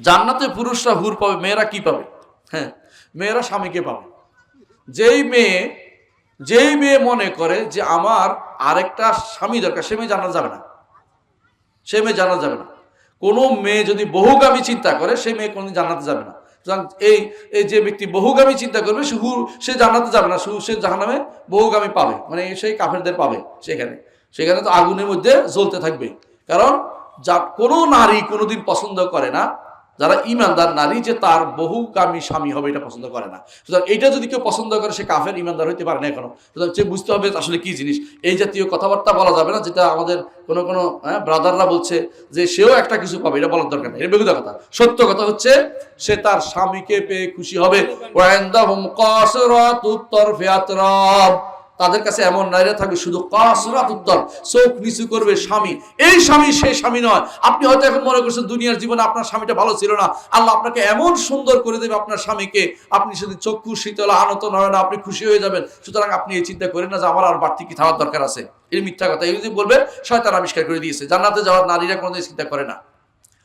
জান্নাতে পুরুষরা হুর পাবে, মেয়েরা কি পাবে? হ্যাঁ মেয়েরা স্বামীকে পাবে। যেই মেয়ে যেই মেয়ে মনে করে যে আমার আরেকটা স্বামী দরকার, সে মেয়ে জানা যাবে না। সে মেয়ে জানা যাবে না। কোনো মেয়ে যদি বহুগামী চিন্তা করে, সে মেয়ে কোনোদিন জানাতে যাবে না। এই এই যে ব্যক্তি বহুগামী চিন্তা করবে, সে হুর, সে জানাতে যাবে না, সে জাহান্নামে বহুগামী পাবে। মানে সেই কাফেরদের পাবে সেখানে। সেখানে তো আগুনের মধ্যে জ্বলতে থাকবে। কারণ যা কোনো নারী কোনোদিন পছন্দ করে না যারা ইমানদার নারী যে তার বহুগামী স্বামী হবে এটা পছন্দ করে না। সুতরাং এটা যদি কেউ পছন্দ করে সে কাফের ইমানদার হইতে পারে না এখনও। সুতরাং সে বুঝতে হবে আসলে কি জিনিস। এই জাতীয় কথাবার্তা বলা যাবে না যেটা আমাদের কোনো কোনো হ্যাঁ, ব্রাদাররা বলছে যে সেও একটা কিছু পাবে এটা বলার দরকার নেই। বেগুদা কথা। সত্য কথা হচ্ছে সে তার স্বামীকে পেয়ে খুশি হবে। ওয়াইন্দাহুম কাসরাতুত তরফি আতরাব। তাদের কাছে এমন নারীরা থাকবে, শুধু কাসরাত উত্তর চোখ নিচু করবে স্বামী। এই স্বামী সেই স্বামী নয়। আপনি হয়তো এখন মনে করছেন, দুনিয়ার জীবনে আপনার স্বামীটা ভালো ছিল না। আল্লাহ আপনাকে এমন সুন্দর করে দেবে আপনার স্বামীকে। আপনি শুধু চক্ষু শীতল, আনত নয় না আপনি খুশি হয়ে যাবেন। সুতরাং আপনি এই চিন্তা করেন না যে আমার আর বাড়তি কি থাকার দরকার আছে। এই মিথ্যা কথা। এই যদি বলবে, শয়তান আবিষ্কার করে দিয়েছে। জান্নাতে যাওয়ার নারীরা কোনোদিন চিন্তা করে না।